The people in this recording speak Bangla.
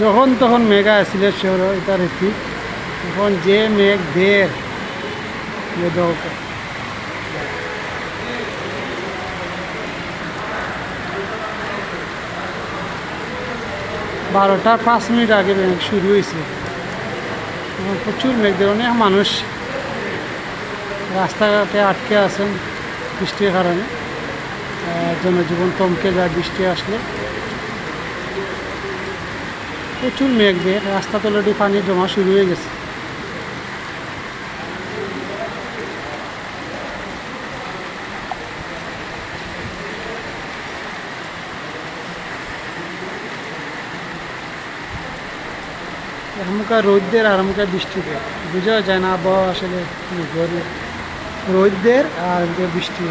যখন তখন মেঘা সিলেট শহর এটা রীতি এখন যে মেঘ দের বারোটা পাঁচ মিনিট আগে মেঘ শুরু হয়েছে। প্রচুর মেঘ দিয়ে অনেক মানুষ রাস্তাঘাটে আটকে আছেন বৃষ্টির কারণে। জনজীবন থমকে যায় বৃষ্টি আসলে। প্রচুর মেঘ দিয়ে রাস্তা তলাটি পানি জমা শুরু হয়ে গেছে। আমুকা রোদ্দের আর আমুকা বৃষ্টিতে, বোঝা যায় না আবহাওয়া আসলে কি রোদ্দের আর বৃষ্টি